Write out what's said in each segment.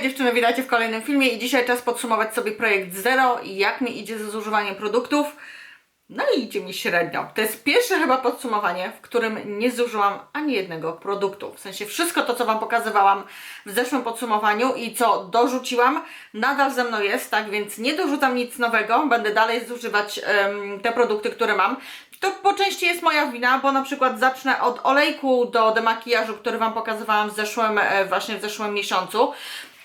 Hej dziewczyny, witajcie w kolejnym filmie i dzisiaj czas podsumować sobie projekt Zero i jak mi idzie ze zużywaniem produktów. No i idzie mi średnio. To jest pierwsze chyba podsumowanie, w którym nie zużyłam ani jednego produktu. W sensie wszystko to, co Wam pokazywałam w zeszłym podsumowaniu i co dorzuciłam, nadal ze mną jest, tak więc nie dorzucam nic nowego. Będę dalej zużywać te produkty, które mam. To po części jest moja wina, bo na przykład zacznę od olejku do demakijażu, który Wam pokazywałam w zeszłym, e, właśnie w zeszłym miesiącu.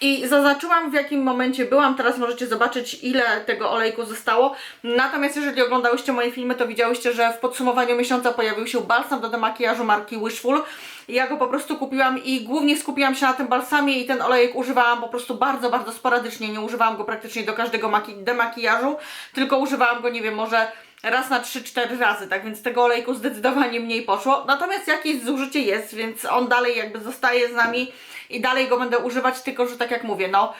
I zaznaczyłam w jakim momencie byłam, teraz możecie zobaczyć ile tego olejku zostało. Natomiast jeżeli oglądałyście moje filmy, to widziałyście, że w podsumowaniu miesiąca pojawił się balsam do demakijażu marki Wishful. Ja go po prostu kupiłam i głównie skupiłam się na tym balsamie i ten olejek używałam po prostu bardzo, bardzo sporadycznie. Nie używałam go praktycznie do każdego maki- demakijażu, tylko używałam go, nie wiem, może raz na 3-4 razy, tak więc tego olejku zdecydowanie mniej poszło. Natomiast jakieś zużycie jest, więc on dalej jakby zostaje z nami i dalej go będę używać, tylko że tak jak mówię, no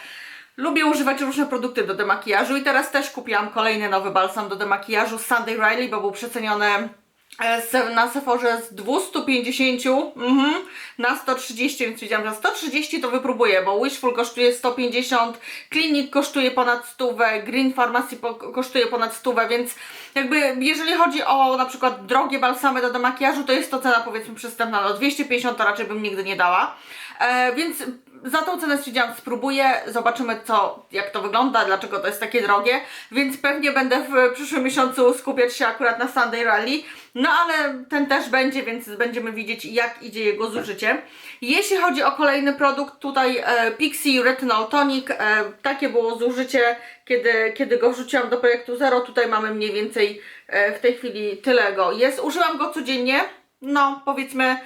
lubię używać różne produkty do demakijażu i teraz też kupiłam kolejny nowy balsam do demakijażu Sunday Riley, bo był przeceniony na Sephorze z 250 mhm, na 130, więc wiedziałam, że 130 to wypróbuję, bo Wishful kosztuje 150, Clinic kosztuje ponad 100, Green Pharmacy kosztuje ponad 100, więc jakby jeżeli chodzi o na przykład drogie balsamy do demakijażu, to jest to cena powiedzmy przystępna, no 250 to raczej bym nigdy nie dała, e, więc za tą cenę stwierdziłam, spróbuję, zobaczymy co, jak to wygląda, dlaczego to jest takie drogie, więc pewnie będę w przyszłym miesiącu skupiać się akurat na Sunday Rally, no ale ten też będzie, więc będziemy widzieć jak idzie jego zużycie. Jeśli chodzi o kolejny produkt, tutaj e, Pixie Retinol Tonic, e, takie było zużycie, kiedy, kiedy go wrzuciłam do projektu Zero, tutaj mamy mniej więcej e, w tej chwili tyle go jest. Używam go codziennie, no powiedzmy...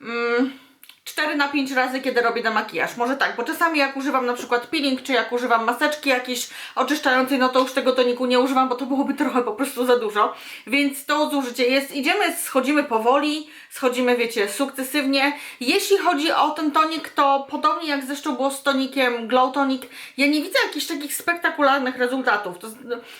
Mm, 4 na 5 razy, kiedy robię na makijaż. Może tak, bo czasami jak używam na przykład peeling, czy jak używam maseczki jakiejś oczyszczającej, no to już tego toniku nie używam, bo to byłoby trochę po prostu za dużo. Więc to zużycie jest. Idziemy, schodzimy powoli, schodzimy, wiecie, sukcesywnie. Jeśli chodzi o ten tonik, to podobnie jak zresztą było z tonikiem Glow Tonic, ja nie widzę jakichś takich spektakularnych rezultatów. To,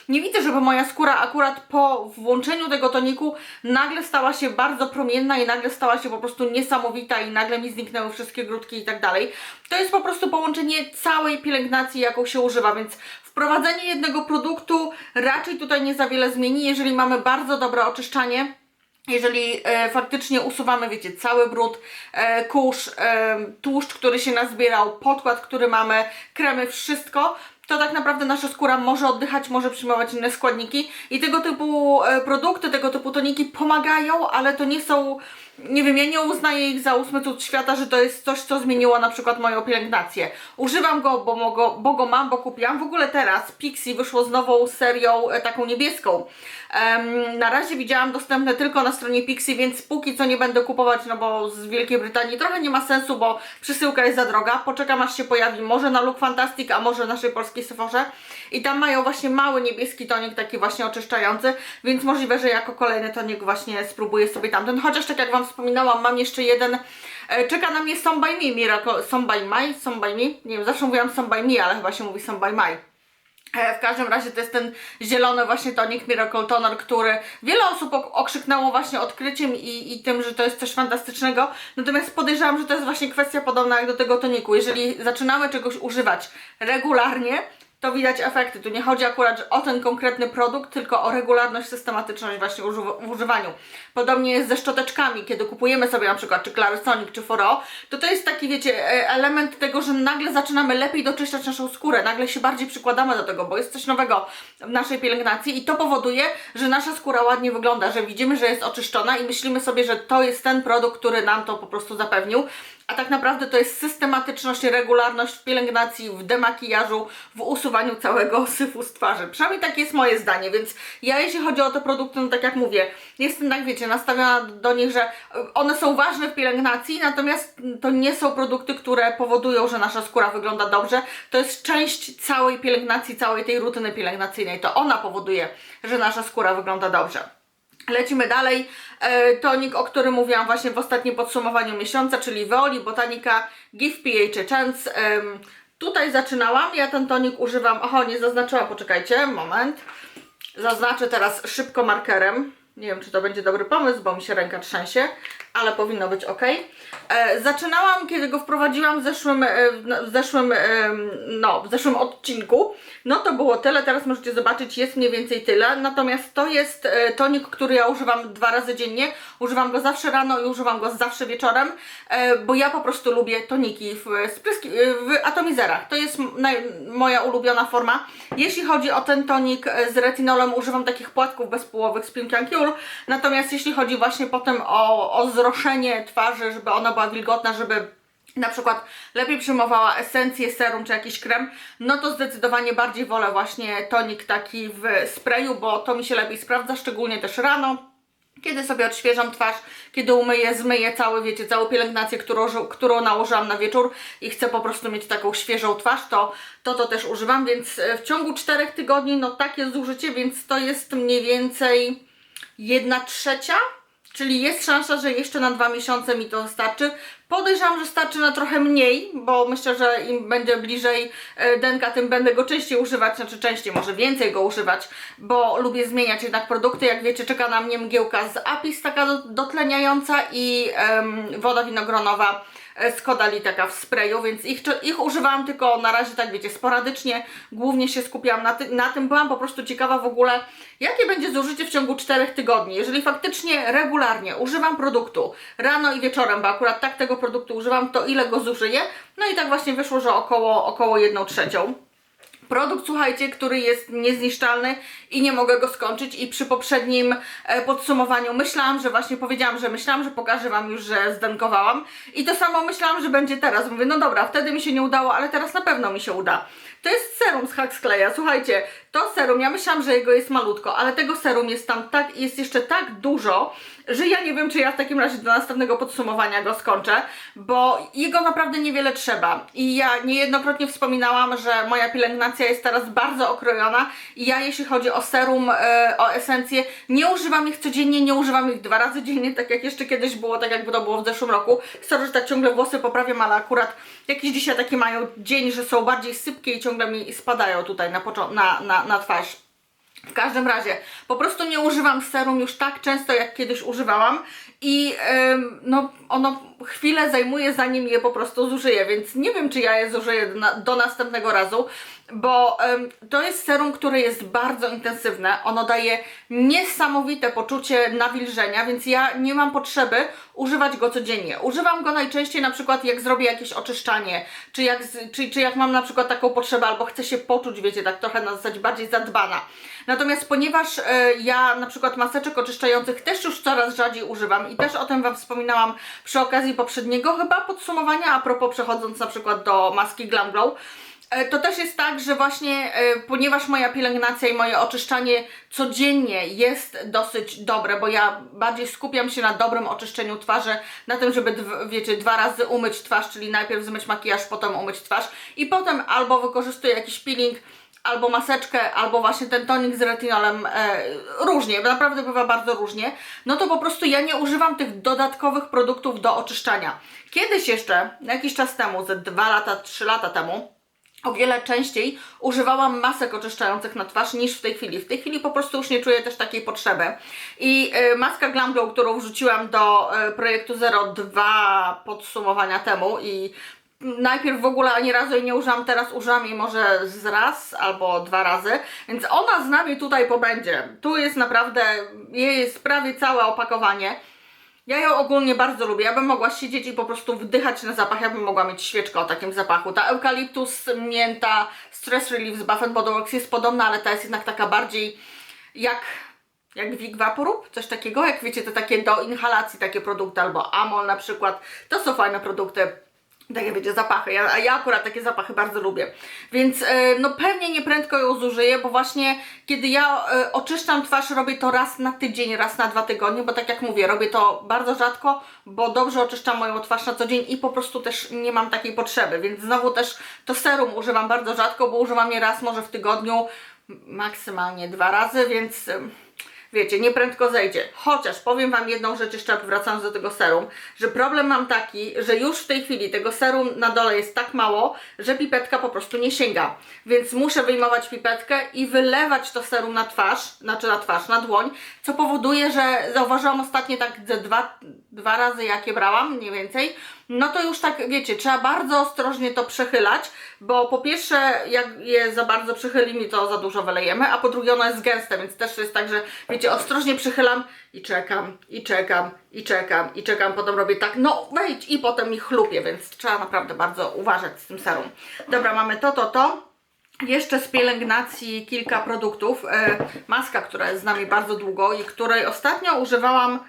nie widzę, żeby moja skóra akurat po włączeniu tego toniku nagle stała się bardzo promienna i nagle stała się po prostu niesamowita i nagle mi zniknęły wszystkie grudki i tak dalej. To jest po prostu połączenie całej pielęgnacji, jaką się używa, więc wprowadzenie jednego produktu raczej tutaj nie za wiele zmieni, jeżeli mamy bardzo dobre oczyszczanie. Jeżeli e, faktycznie usuwamy, wiecie, cały brud, e, kurz, e, tłuszcz, który się nazbierał, podkład, który mamy, kremy, wszystko, to tak naprawdę nasza skóra może oddychać, może przyjmować inne składniki i tego typu e, produkty, tego typu toniki pomagają, ale to nie są, nie wiem, ja nie uznaję ich za ósmy cud świata, że to jest coś, co zmieniło na przykład moją pielęgnację. Używam go, bo, mo- go, bo go mam, bo kupiłam. W ogóle teraz Pixie wyszło z nową serią e, taką niebieską. Em, na razie widziałam dostępne tylko na stronie Pixie, więc póki co nie będę kupować, no bo z Wielkiej Brytanii trochę nie ma sensu, bo przesyłka jest za droga. Poczekam aż się pojawi może na Look Fantastic, a może naszej polskiej I tam mają właśnie mały niebieski tonik, taki właśnie oczyszczający, więc możliwe, że jako kolejny tonik właśnie spróbuję sobie tamten. Chociaż tak jak Wam wspominałam, mam jeszcze jeden, e, czeka na mnie Some by Me, Miracle, Some by My, Some by Me, nie wiem, zawsze mówiłam Some by Me, ale chyba się mówi Some by My. E, W każdym razie to jest ten zielony właśnie tonik Miracle Toner, który wiele osób ok- okrzyknęło właśnie odkryciem i, i tym, że to jest coś fantastycznego. Natomiast podejrzewam, że to jest właśnie kwestia podobna jak do tego toniku. Jeżeli zaczynamy czegoś używać regularnie, to widać efekty. Tu nie chodzi akurat o ten konkretny produkt, tylko o regularność, systematyczność właśnie w używaniu. Podobnie jest ze szczoteczkami, kiedy kupujemy sobie na przykład czy Clarisonic, czy Foro, to to jest taki, wiecie, e, element tego, że nagle zaczynamy lepiej doczyszczać naszą skórę, nagle się bardziej przykładamy do tego, bo jest coś nowego w naszej pielęgnacji i to powoduje, że nasza skóra ładnie wygląda, że widzimy, że jest oczyszczona i myślimy sobie, że to jest ten produkt, który nam to po prostu zapewnił. A tak naprawdę to jest systematyczność regularność w pielęgnacji, w demakijażu, w usuwaniu całego syfu z twarzy. Przynajmniej takie jest moje zdanie, więc ja jeśli chodzi o te produkty, no tak jak mówię, jestem tak wiecie, nastawiona do nich, że one są ważne w pielęgnacji, natomiast to nie są produkty, które powodują, że nasza skóra wygląda dobrze. To jest część całej pielęgnacji, całej tej rutyny pielęgnacyjnej. To ona powoduje, że nasza skóra wygląda dobrze. Lecimy dalej. E, tonik, o którym mówiłam właśnie w ostatnim podsumowaniu miesiąca, czyli Veoli Botanica Give pH Chance. Em, tutaj zaczynałam. Ja ten tonik używam. Oho, nie zaznaczyłam, poczekajcie, moment. Zaznaczę teraz szybko markerem. Nie wiem, czy to będzie dobry pomysł, bo mi się ręka trzęsie, ale powinno być ok. E, zaczynałam, kiedy go wprowadziłam w zeszłym, e, w zeszłym, e, no, w zeszłym odcinku. No to było tyle, teraz możecie zobaczyć, jest mniej więcej tyle. Natomiast to jest e, tonik, który ja używam dwa razy dziennie. Używam go zawsze rano i używam go zawsze wieczorem, e, bo ja po prostu lubię toniki w, spryski, w atomizerach. To jest naj, moja ulubiona forma. Jeśli chodzi o ten tonik e, z retinolem, używam takich płatków bezpółowych z Pink Natomiast jeśli chodzi właśnie potem o, o zroszenie twarzy, żeby ona była wilgotna, żeby na przykład lepiej przyjmowała esencję, serum czy jakiś krem, no to zdecydowanie bardziej wolę właśnie tonik taki w sprayu, bo to mi się lepiej sprawdza, szczególnie też rano. Kiedy sobie odświeżam twarz, kiedy umyję, zmyję cały, wiecie, całą pielęgnację, którą, którą nałożyłam na wieczór i chcę po prostu mieć taką świeżą twarz, to to, to też używam, więc w ciągu czterech tygodni, no takie zużycie, więc to jest mniej więcej jedna trzecia, czyli jest szansa, że jeszcze na dwa miesiące mi to starczy. Podejrzewam, że starczy na trochę mniej, bo myślę, że im będzie bliżej e, denka, tym będę go częściej używać, znaczy częściej, może więcej go używać, bo lubię zmieniać jednak produkty. Jak wiecie, czeka na mnie mgiełka z Apis, taka do- dotleniająca i em, woda winogronowa e, z Kodali taka w sprayu, więc ich, ich używałam tylko na razie, tak wiecie, sporadycznie. Głównie się skupiałam na, ty, na tym. Byłam po prostu ciekawa w ogóle, jakie będzie zużycie w ciągu 4 tygodni. Jeżeli faktycznie regularnie używam produktu rano i wieczorem, bo akurat tak tego produktu używam, to ile go zużyję? No i tak właśnie wyszło, że około, około 1 trzecią. Produkt, słuchajcie, który jest niezniszczalny i nie mogę go skończyć i przy poprzednim e, podsumowaniu myślałam, że właśnie powiedziałam, że myślałam, że pokażę Wam już, że zdankowałam i to samo myślałam, że będzie teraz. Mówię, no dobra, wtedy mi się nie udało, ale teraz na pewno mi się uda. To jest serum z Huxleya, słuchajcie, to serum, ja myślałam, że jego jest malutko, ale tego serum jest tam tak, jest jeszcze tak dużo, że ja nie wiem, czy ja w takim razie do następnego podsumowania go skończę, bo jego naprawdę niewiele trzeba. I ja niejednokrotnie wspominałam, że moja pielęgnacja jest teraz bardzo okrojona i ja jeśli chodzi o serum, e, o esencję, nie używam ich codziennie, nie używam ich dwa razy dziennie, tak jak jeszcze kiedyś było, tak jakby to było w zeszłym roku. Sorry, że tak ciągle włosy poprawiam, ale akurat jakiś dzisiaj taki mają dzień, że są bardziej sypkie i ciągle mi spadają tutaj na, na, na, na twarz. W każdym razie, po prostu nie używam serum już tak często, jak kiedyś używałam i ym, no, ono chwilę zajmuje, zanim je po prostu zużyję, więc nie wiem, czy ja je zużyję do, na, do następnego razu, bo ym, to jest serum, które jest bardzo intensywne. Ono daje niesamowite poczucie nawilżenia, więc ja nie mam potrzeby używać go codziennie. Używam go najczęściej na przykład jak zrobię jakieś oczyszczanie, czy jak, czy, czy jak mam na przykład taką potrzebę, albo chcę się poczuć, wiecie, tak trochę na zasadzie bardziej zadbana. Natomiast ponieważ e, ja na przykład maseczek oczyszczających też już coraz rzadziej używam i też o tym Wam wspominałam przy okazji poprzedniego chyba podsumowania, a propos przechodząc na przykład do maski Glam Glow, E, To też jest tak, że właśnie e, ponieważ moja pielęgnacja i moje oczyszczanie codziennie jest dosyć dobre, bo ja bardziej skupiam się na dobrym oczyszczeniu twarzy, na tym, żeby wiecie, dwa razy umyć twarz, czyli najpierw zmyć makijaż, potem umyć twarz i potem albo wykorzystuję jakiś peeling, albo maseczkę, albo właśnie ten tonik z retinolem, e, różnie, naprawdę bywa bardzo różnie, no to po prostu ja nie używam tych dodatkowych produktów do oczyszczania. Kiedyś jeszcze, jakiś czas temu, ze dwa lata, trzy lata temu, o wiele częściej używałam masek oczyszczających na twarz niż w tej chwili. W tej chwili po prostu już nie czuję też takiej potrzeby. I y, maska Glam Glow, którą wrzuciłam do y, projektu Zero dwa podsumowania temu i najpierw w ogóle ani razu jej nie użyłam, teraz użyłam jej może z raz albo dwa razy, więc ona z nami tutaj pobędzie. Tu jest naprawdę, jej jest prawie całe opakowanie. Ja ją ogólnie bardzo lubię. Ja bym mogła siedzieć i po prostu wdychać na zapach. Ja bym mogła mieć świeczkę o takim zapachu. Ta eukaliptus, mięta, stress relief z and Body Works jest podobna, ale ta jest jednak taka bardziej jak jak Wig Vaporub, coś takiego, jak wiecie, to takie do inhalacji takie produkty, albo Amol na przykład, to są fajne produkty, takie wiecie, zapachy, ja, a ja akurat takie zapachy bardzo lubię, więc e, no pewnie nieprędko ją zużyję, bo właśnie kiedy ja e, oczyszczam twarz, robię to raz na tydzień, raz na dwa tygodnie, bo tak jak mówię, robię to bardzo rzadko, bo dobrze oczyszczam moją twarz na co dzień i po prostu też nie mam takiej potrzeby, więc znowu też to serum używam bardzo rzadko, bo używam je raz może w tygodniu, maksymalnie dwa razy, więc... wiecie, nie prędko zejdzie. Chociaż powiem Wam jedną rzecz jeszcze wracając do tego serum, że problem mam taki, że już w tej chwili tego serum na dole jest tak mało, że pipetka po prostu nie sięga. Więc muszę wyjmować pipetkę i wylewać to serum na twarz, znaczy na twarz, na dłoń, co powoduje, że zauważyłam ostatnio tak dwa, dwa razy jakie brałam, mniej więcej, no to już tak, wiecie, trzeba bardzo ostrożnie to przechylać, bo po pierwsze, jak je za bardzo przychylimy, to za dużo wylejemy, a po drugie ono jest gęste, więc też jest tak, że wiecie, ostrożnie przychylam i czekam, i czekam, i czekam, i czekam, potem robię tak, no wejdź i potem mi chlupie, więc trzeba naprawdę bardzo uważać z tym serum. Dobra, mamy to, to, to. Jeszcze z pielęgnacji kilka produktów. E, maska, która jest z nami bardzo długo i której ostatnio używałam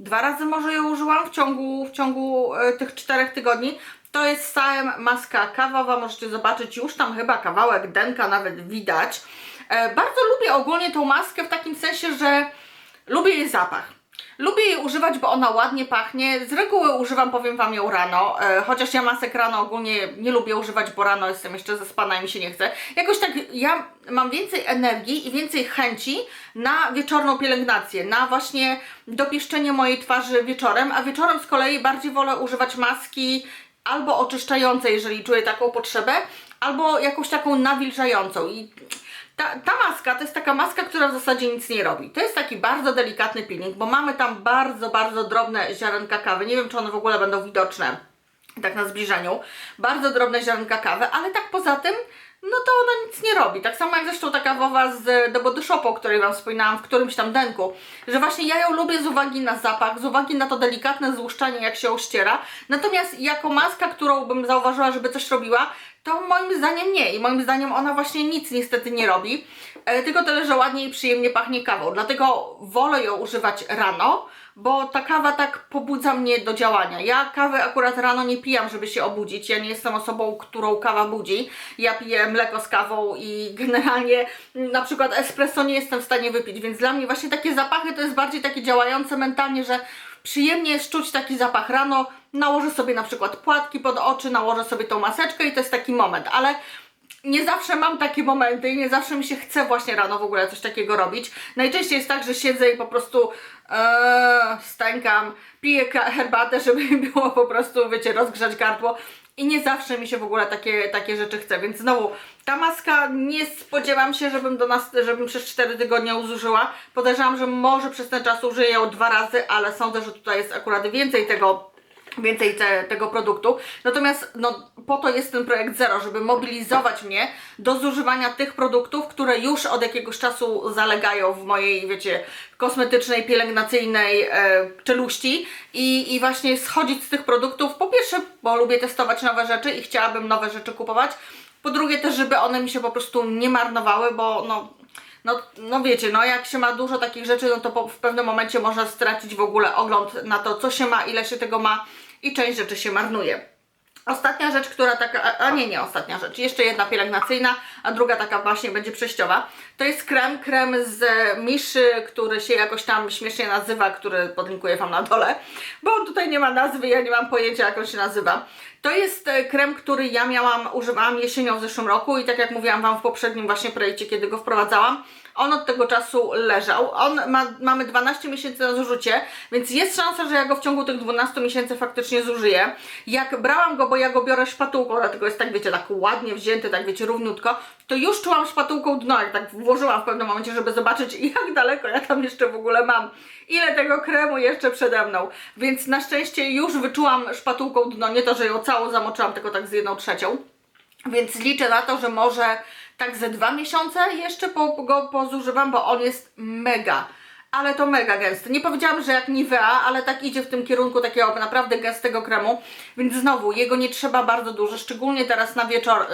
Dwa razy może ją użyłam w ciągu, w ciągu e, tych czterech tygodni. To jest stałem maska kawowa, możecie zobaczyć już tam chyba kawałek denka nawet widać. E, bardzo lubię ogólnie tą maskę w takim sensie, że lubię jej zapach. Lubię jej używać, bo ona ładnie pachnie. Z reguły używam, powiem Wam, ją rano. E, chociaż ja masek rano ogólnie nie lubię używać, bo rano jestem jeszcze zaspana i mi się nie chce. Jakoś tak ja mam więcej energii i więcej chęci na wieczorną pielęgnację, na właśnie dopieszczenie mojej twarzy wieczorem, a wieczorem z kolei bardziej wolę używać maski albo oczyszczającej, jeżeli czuję taką potrzebę, albo jakąś taką nawilżającą. I ta, ta maska to jest taka maska, która w zasadzie nic nie robi. To jest taki bardzo delikatny peeling, bo mamy tam bardzo, bardzo drobne ziarenka kawy. Nie wiem, czy one w ogóle będą widoczne tak na zbliżeniu. Bardzo drobne ziarenka kawy, ale tak poza tym no to ona nic nie robi. Tak samo jak zresztą ta kawowa z do Body Shopu, o której Wam wspominałam w którymś tam denku, że właśnie ja ją lubię z uwagi na zapach, z uwagi na to delikatne złuszczanie, jak się ściera. Natomiast jako maska, którą bym zauważyła, żeby coś robiła, to moim zdaniem nie. I moim zdaniem ona właśnie nic niestety nie robi. E, tylko tyle, że ładnie i przyjemnie pachnie kawą. Dlatego wolę ją używać rano, bo ta kawa tak pobudza mnie do działania. Ja kawy akurat rano nie pijam, żeby się obudzić. Ja nie jestem osobą, którą kawa budzi. Ja piję mleko z kawą i generalnie na przykład espresso nie jestem w stanie wypić, więc dla mnie właśnie takie zapachy to jest bardziej takie działające mentalnie, że przyjemnie jest czuć taki zapach rano, nałożę sobie na przykład płatki pod oczy, nałożę sobie tą maseczkę i to jest taki moment, ale nie zawsze mam takie momenty i nie zawsze mi się chce właśnie rano w ogóle coś takiego robić. Najczęściej jest tak, że siedzę i po prostu ee, stękam, piję herbatę, żeby mi było po prostu, wiecie, rozgrzać gardło i nie zawsze mi się w ogóle takie, takie rzeczy chce, więc znowu ta maska nie spodziewam się, żebym do nas, żebym przez 4 tygodnie użyła. Podejrzewam, że może przez ten czas użyję ją dwa razy, ale sądzę, że tutaj jest akurat więcej tego więcej te, tego produktu. Natomiast no, po to jest ten projekt Zero, żeby mobilizować mnie do zużywania tych produktów, które już od jakiegoś czasu zalegają w mojej, wiecie, kosmetycznej, pielęgnacyjnej e, czeluści i, i właśnie schodzić z tych produktów. Po pierwsze, bo lubię testować nowe rzeczy i chciałabym nowe rzeczy kupować. Po drugie też, żeby one mi się po prostu nie marnowały, bo no, no, no wiecie, no jak się ma dużo takich rzeczy, no to po, w pewnym momencie można stracić w ogóle ogląd na to, co się ma, ile się tego ma i część rzeczy się marnuje. Ostatnia rzecz, która taka, a nie, nie ostatnia rzecz, jeszcze jedna pielęgnacyjna, a druga taka właśnie będzie przejściowa. To jest krem, krem z Miszy, który się jakoś tam śmiesznie nazywa, który podlinkuję Wam na dole, bo tutaj nie ma nazwy, ja nie mam pojęcia jak on się nazywa. To jest e, krem, który ja miałam, używałam jesienią w zeszłym roku i tak jak mówiłam Wam w poprzednim właśnie projekcie, kiedy go wprowadzałam, on od tego czasu leżał. On ma, mamy 12 miesięcy na zużycie, więc jest szansa, że ja go w ciągu tych 12 miesięcy faktycznie zużyję. Jak brałam go, bo ja go biorę szpatułką, dlatego jest tak, wiecie, tak ładnie wzięty, tak wiecie, równiutko, to już czułam szpatułką dno, jak tak włożyłam w pewnym momencie, żeby zobaczyć, jak daleko ja tam jeszcze w ogóle mam. Ile tego kremu jeszcze przede mną. Więc na szczęście już wyczułam szpatułką dno, nie to, że ją całą zamoczyłam, tylko tak z jedną trzecią. Więc liczę na to, że może tak ze dwa miesiące jeszcze po, go pozużywam, bo on jest mega ale to mega gęsty. Nie powiedziałam, że jak Nivea, ale tak idzie w tym kierunku takiego naprawdę gęstego kremu, więc znowu, jego nie trzeba bardzo dużo, szczególnie teraz na wieczór,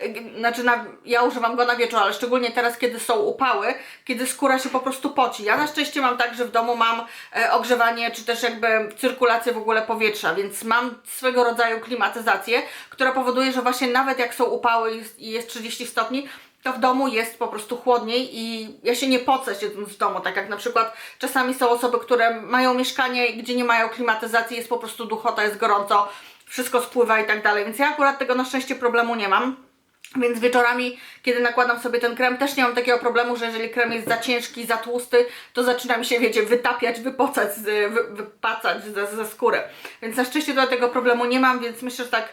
yy, yy, znaczy na, ja używam go na wieczór, ale szczególnie teraz, kiedy są upały, kiedy skóra się po prostu poci. Ja na szczęście mam tak, że w domu mam yy, ogrzewanie, czy też jakby cyrkulację w ogóle powietrza, więc mam swego rodzaju klimatyzację, która powoduje, że właśnie nawet jak są upały i jest 30 stopni, to w domu jest po prostu chłodniej i ja się nie pocę siedząc w domu, tak jak na przykład czasami są osoby, które mają mieszkanie, gdzie nie mają klimatyzacji, jest po prostu duchota, jest gorąco, wszystko spływa i tak dalej, więc ja akurat tego na szczęście problemu nie mam. Więc wieczorami, kiedy nakładam sobie ten krem, też nie mam takiego problemu, że jeżeli krem jest za ciężki, za tłusty, to zaczyna mi się, wiecie, wytapiać, wypocać, wy, wypacać ze, ze skóry. Więc na szczęście do tego problemu nie mam, więc myślę, że tak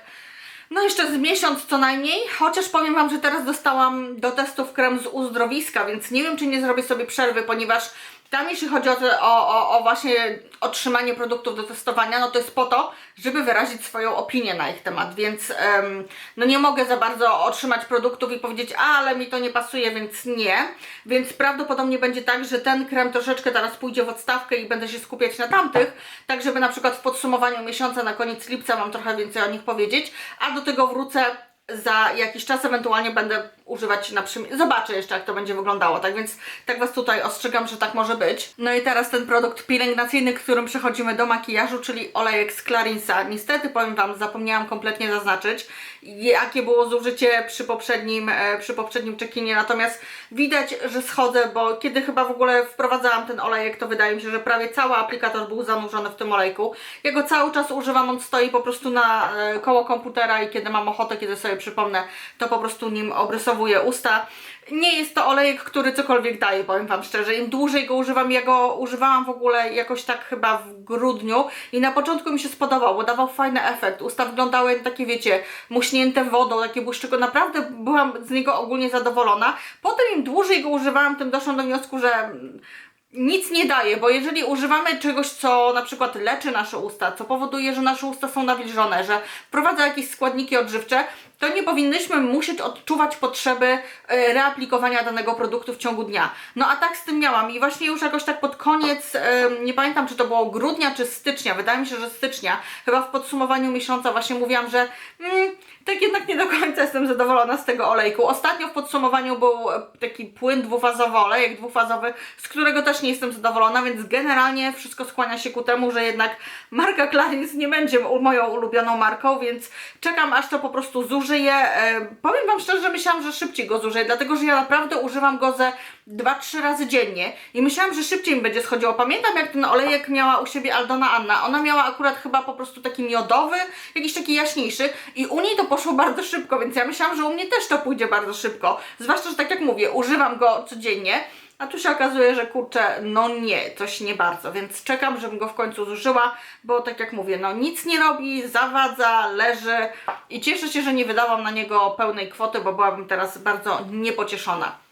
no jeszcze z miesiąc co najmniej, chociaż powiem Wam, że teraz dostałam do testów krem z uzdrowiska, więc nie wiem, czy nie zrobię sobie przerwy, ponieważ tam jeśli chodzi o, o, o, właśnie otrzymanie produktów do testowania, no to jest po to, żeby wyrazić swoją opinię na ich temat, więc no nie mogę za bardzo otrzymać produktów i powiedzieć, a, ale mi to nie pasuje, więc nie. Więc prawdopodobnie będzie tak, że ten krem troszeczkę teraz pójdzie w odstawkę i będę się skupiać na tamtych, tak żeby na przykład w podsumowaniu miesiąca na koniec lipca mam trochę więcej o nich powiedzieć, a do tego wrócę za jakiś czas ewentualnie będę używać na przym... Zobaczę jeszcze, jak to będzie wyglądało, tak więc tak Was tutaj ostrzegam, że tak może być. No i teraz ten produkt pielęgnacyjny, którym przechodzimy do makijażu, czyli olejek z Clarinsa. Niestety, powiem Wam, zapomniałam kompletnie zaznaczyć, jakie było zużycie przy poprzednim, e, przy poprzednim czekinie, natomiast widać, że schodzę, bo kiedy chyba w ogóle wprowadzałam ten olejek, to wydaje mi się, że prawie cały aplikator był zanurzony w tym olejku. Ja go cały czas używam, on stoi po prostu na e, koło komputera i kiedy mam ochotę, kiedy sobie przypomnę, to po prostu nim obrysowuję usta. Nie jest to olejek, który cokolwiek daje, powiem Wam szczerze. Im dłużej go używam, ja go używałam w ogóle jakoś tak chyba w grudniu i na początku mi się spodobał, bo dawał fajny efekt. Usta wyglądały takie, wiecie, muśnięte wodą, takie błyszczyko. Naprawdę byłam z niego ogólnie zadowolona. Potem im dłużej go używałam, tym doszłam do wniosku, że nic nie daje, bo jeżeli używamy czegoś, co na przykład leczy nasze usta, co powoduje, że nasze usta są nawilżone, że wprowadza jakieś składniki odżywcze, to nie powinnyśmy musieć odczuwać potrzeby e, reaplikowania danego produktu w ciągu dnia. No a tak z tym miałam i właśnie już jakoś tak pod koniec, e, nie pamiętam czy to było grudnia czy stycznia, wydaje mi się, że stycznia, chyba w podsumowaniu miesiąca właśnie mówiłam, że mm, tak jednak nie do końca jestem zadowolona z tego olejku. Ostatnio w podsumowaniu był taki płyn dwufazowy, olejek dwufazowy, z którego też nie jestem zadowolona, więc generalnie wszystko skłania się ku temu, że jednak marka Clarins nie będzie moją ulubioną marką, więc czekam aż to po prostu zużyję. E, powiem Wam szczerze, że myślałam, że szybciej go zużyję, dlatego że ja naprawdę używam go ze 2-3 razy dziennie i myślałam, że szybciej mi będzie schodziło. Pamiętam jak ten olejek miała u siebie Aldona Anna, ona miała akurat chyba po prostu taki miodowy, jakiś taki jaśniejszy i u niej to poszło bardzo szybko, więc ja myślałam, że u mnie też to pójdzie bardzo szybko. Zwłaszcza, że tak jak mówię, używam go codziennie. A tu się okazuje, że kurczę, no nie, coś nie bardzo, więc czekam, żebym go w końcu zużyła, bo tak jak mówię, no nic nie robi, zawadza, leży i cieszę się, że nie wydałam na niego pełnej kwoty, bo byłabym teraz bardzo niepocieszona.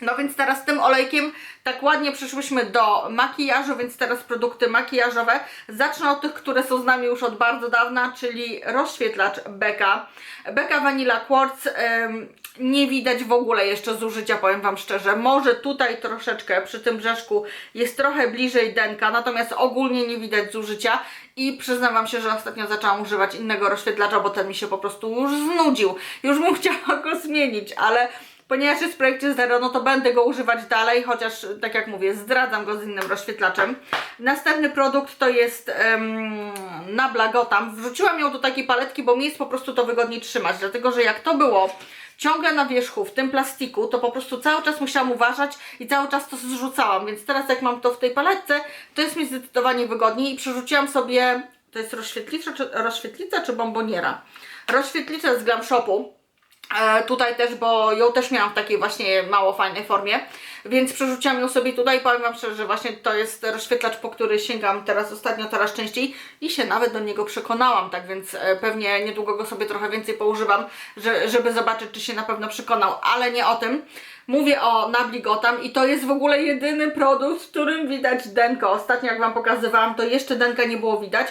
No więc teraz tym olejkiem tak ładnie przyszłyśmy do makijażu, więc teraz produkty makijażowe. Zacznę od tych, które są z nami już od bardzo dawna, czyli rozświetlacz Becca. Becca Vanilla Quartz. Ym, nie widać w ogóle jeszcze zużycia, powiem Wam szczerze. Może tutaj troszeczkę przy tym brzeszku jest trochę bliżej denka, natomiast ogólnie nie widać zużycia. I przyznam Wam się, że ostatnio zaczęłam używać innego rozświetlacza, bo ten mi się po prostu już znudził. Już bym chciała go zmienić, ale ponieważ jest w projekcie Zero, no to będę go używać dalej, chociaż tak jak mówię, zdradzam go z innym rozświetlaczem. Następny produkt to jest um, Nabla Gotham. Wrzuciłam ją do takiej paletki, bo mi jest po prostu to wygodniej trzymać, dlatego że jak to było ciągle na wierzchu, w tym plastiku, to po prostu cały czas musiałam uważać i cały czas to zrzucałam, więc teraz jak mam to w tej paletce, to jest mi zdecydowanie wygodniej i przerzuciłam sobie, to jest rozświetlica czy, rozświetlica czy bomboniera? Rozświetlica z Glam Shopu tutaj też, bo ją też miałam w takiej właśnie mało fajnej formie, więc przerzuciłam ją sobie tutaj. Powiem Wam szczerze, że właśnie to jest rozświetlacz, po który sięgam teraz ostatnio, coraz częściej i się nawet do niego przekonałam, tak więc e, pewnie niedługo go sobie trochę więcej poużywam, że, żeby zobaczyć, czy się na pewno przekonał, ale nie o tym. Mówię o Nabli Gotham i to jest w ogóle jedyny produkt, w którym widać denko. Ostatnio jak Wam pokazywałam, to jeszcze denka nie było widać.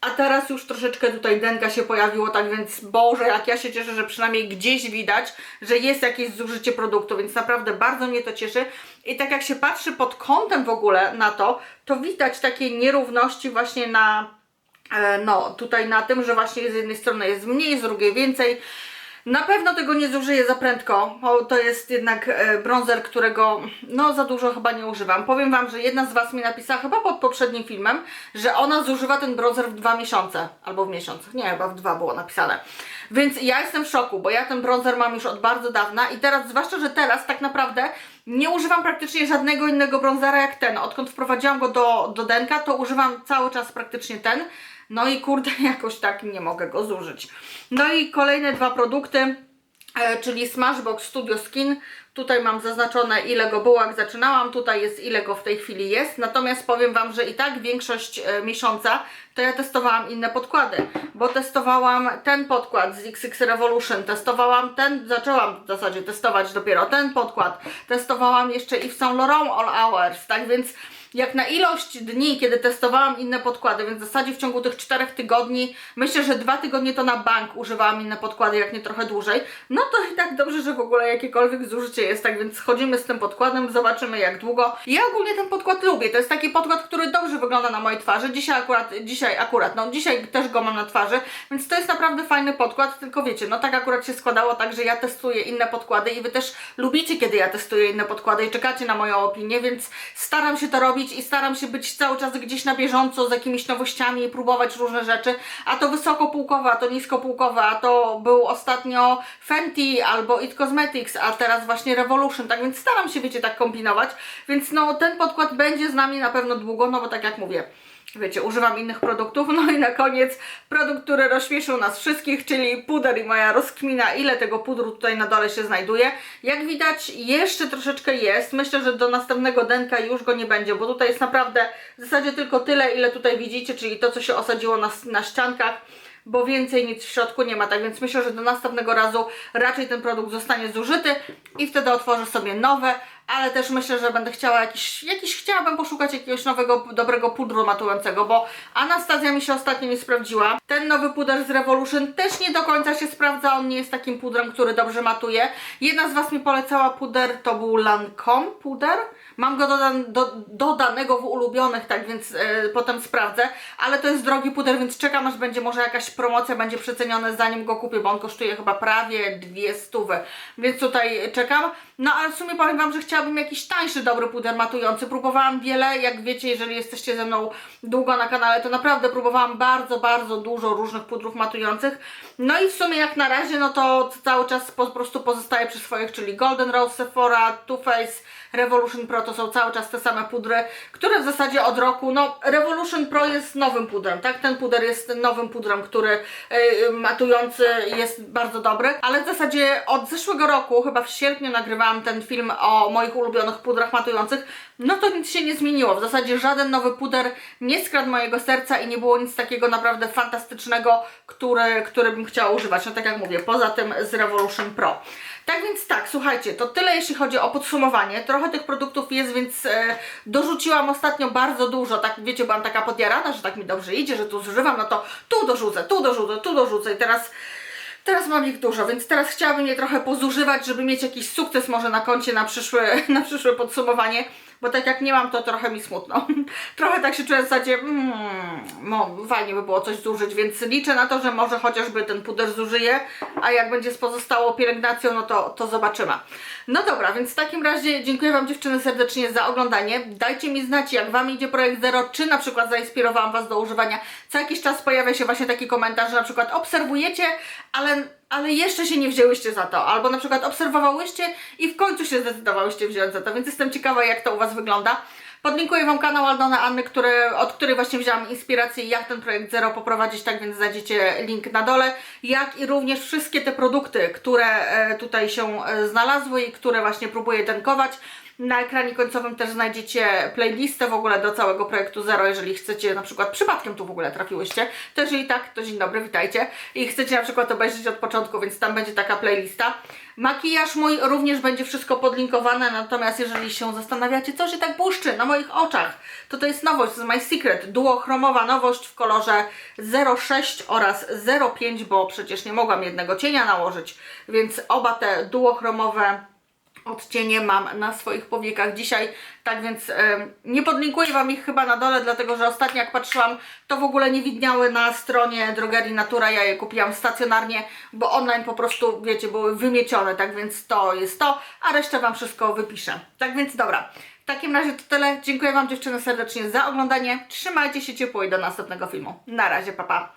A teraz już troszeczkę tutaj denka się pojawiło, tak więc Boże, jak ja się cieszę, że przynajmniej gdzieś widać, że jest jakieś zużycie produktu, więc naprawdę bardzo mnie to cieszy. I tak jak się patrzy pod kątem w ogóle na to, to widać takie nierówności właśnie na, e, no tutaj na tym, że właśnie z jednej strony jest mniej, z drugiej więcej. Na pewno tego nie zużyję za prędko, bo to jest jednak e, bronzer, którego no za dużo chyba nie używam. Powiem Wam, że jedna z Was mi napisała chyba pod poprzednim filmem, że ona zużywa ten bronzer w dwa miesiące, albo w miesiąc, nie, chyba w dwa było napisane. Więc ja jestem w szoku, bo ja ten bronzer mam już od bardzo dawna i teraz, zwłaszcza, że teraz tak naprawdę nie używam praktycznie żadnego innego bronzera jak ten. Odkąd wprowadziłam go do, do denka, to używam cały czas praktycznie ten. No i kurde, jakoś tak nie mogę go zużyć. No i kolejne dwa produkty. e, czyli Smashbox Studio Skin. Tutaj mam zaznaczone ile go było jak zaczynałam, tutaj jest ile go w tej chwili jest. Natomiast powiem Wam, że i tak większość e, miesiąca to ja testowałam inne podkłady, bo testowałam ten podkład z XX Revolution, testowałam ten, zaczęłam w zasadzie testować dopiero ten podkład, testowałam jeszcze i w Saint Laurent All Hours, tak więc jak na ilość dni, kiedy testowałam inne podkłady, więc w zasadzie w ciągu tych czterech tygodni, myślę, że dwa tygodnie to na bank używałam inne podkłady, jak nie trochę dłużej, no to i tak dobrze, że w ogóle jakiekolwiek zużycie jest, tak więc chodzimy z tym podkładem, zobaczymy jak długo. Ja ogólnie ten podkład lubię, to jest taki podkład, który dobrze wygląda na mojej twarzy, dzisiaj akurat, dzisiaj akurat, no dzisiaj też go mam na twarzy, więc to jest naprawdę fajny podkład, tylko wiecie, no tak akurat się składało tak, że ja testuję inne podkłady i Wy też lubicie, kiedy ja testuję inne podkłady i czekacie na moją opinię, więc staram się to robić i staram się być cały czas gdzieś na bieżąco z jakimiś nowościami i próbować różne rzeczy, a to wysokopółkowe, a to niskopółkowe, a to był ostatnio Fenty albo It Cosmetics, a teraz właśnie Revolution, tak więc staram się, wiecie, tak kombinować, więc no ten podkład będzie z nami na pewno długo, no bo tak jak mówię, wiecie, używam innych produktów. No i na koniec produkt, który rozśmieszył nas wszystkich, czyli puder i moja rozkmina, ile tego pudru tutaj na dole się znajduje. Jak widać, jeszcze troszeczkę jest. Myślę, że do następnego denka już go nie będzie, bo tutaj jest naprawdę w zasadzie tylko tyle, ile tutaj widzicie, czyli to, co się osadziło na, na ściankach bo więcej nic w środku nie ma, tak więc myślę, że do następnego razu raczej ten produkt zostanie zużyty i wtedy otworzę sobie nowe, ale też myślę, że będę chciała jakiś, jakiś chciałabym poszukać jakiegoś nowego, dobrego pudru matującego, bo Anastazja mi się ostatnio nie sprawdziła. Ten nowy puder z Revolution też nie do końca się sprawdza, on nie jest takim pudrem, który dobrze matuje. Jedna z Was mi polecała puder, to był Lancome puder. Mam go dodan, do, dodanego w ulubionych, tak więc e, potem sprawdzę, ale to jest drogi puder, więc czekam aż będzie może jakaś promocja, będzie przeceniony zanim go kupię, bo on kosztuje chyba prawie dwie stówy, więc tutaj czekam. No ale w sumie powiem Wam, że chciałabym jakiś tańszy, dobry puder matujący. Próbowałam wiele, jak wiecie, jeżeli jesteście ze mną długo na kanale, to naprawdę próbowałam bardzo, bardzo dużo różnych pudrów matujących. No i w sumie jak na razie, no to cały czas po prostu pozostaję przy swoich, czyli Golden Rose Sephora, Too Faced, Revolution Pro to są cały czas te same pudry, które w zasadzie od roku, no Revolution Pro jest nowym pudrem, tak? Ten puder jest nowym pudrem, który yy, matujący jest bardzo dobry, ale w zasadzie od zeszłego roku, chyba w sierpniu nagrywałam ten film o moich ulubionych pudrach matujących, no to nic się nie zmieniło. W zasadzie żaden nowy puder nie skradł mojego serca i nie było nic takiego naprawdę fantastycznego, który, który bym chciała używać. No tak jak mówię, poza tym z Revolution Pro. Tak więc tak, słuchajcie, to tyle jeśli chodzi o podsumowanie. Trochę tych produktów jest, więc e, dorzuciłam ostatnio bardzo dużo. Tak wiecie, byłam taka podjarana, że tak mi dobrze idzie, że tu zużywam, no to tu dorzucę, tu dorzucę, tu dorzucę i teraz Teraz mam ich dużo, więc teraz chciałabym je trochę pozużywać, żeby mieć jakiś sukces może na koncie na przyszłe, na przyszłe podsumowanie, bo tak jak nie mam, to trochę mi smutno. trochę tak się czuję w zasadzie, mm, no, fajnie by było coś zużyć, więc liczę na to, że może chociażby ten puder zużyję, a jak będzie z pozostałą pielęgnacją, no to, to zobaczymy. No dobra, więc w takim razie dziękuję Wam dziewczyny serdecznie za oglądanie. Dajcie mi znać, jak Wam idzie projekt Zero, czy na przykład zainspirowałam Was do używania. Co jakiś czas pojawia się właśnie taki komentarz, że na przykład obserwujecie, ale ale jeszcze się nie wzięłyście za to, albo na przykład obserwowałyście i w końcu się zdecydowałyście wziąć za to, więc jestem ciekawa jak to u Was wygląda. Podlinkuję Wam kanał Aldona Anny, który, od której właśnie wzięłam inspirację, jak ten projekt Zero poprowadzić, tak więc znajdziecie link na dole, jak i również wszystkie te produkty, które e, tutaj się e, znalazły i które właśnie próbuję denkować. Na ekranie końcowym też znajdziecie playlistę w ogóle do całego projektu Zero, jeżeli chcecie na przykład przypadkiem tu w ogóle trafiłyście. To jeżeli tak, to dzień dobry, witajcie. I chcecie na przykład obejrzeć od początku, więc tam będzie taka playlista. Makijaż mój również będzie wszystko podlinkowane, natomiast jeżeli się zastanawiacie, co się tak błyszczy na moich oczach, to to jest nowość z My Secret, duochromowa nowość w kolorze 06 oraz 05, bo przecież nie mogłam jednego cienia nałożyć, więc oba te duochromowe odcienie mam na swoich powiekach dzisiaj, tak więc nie podlinkuję Wam ich chyba na dole, dlatego że ostatnio jak patrzyłam, to w ogóle nie widniały na stronie Drogerii Natura, ja je kupiłam stacjonarnie, bo online po prostu, wiecie, były wymiecione, tak więc to jest to, a resztę Wam wszystko wypiszę. Tak więc dobra, w takim razie to tyle, dziękuję Wam dziewczyny serdecznie za oglądanie, trzymajcie się ciepło i do następnego filmu. Na razie, papa. Pa.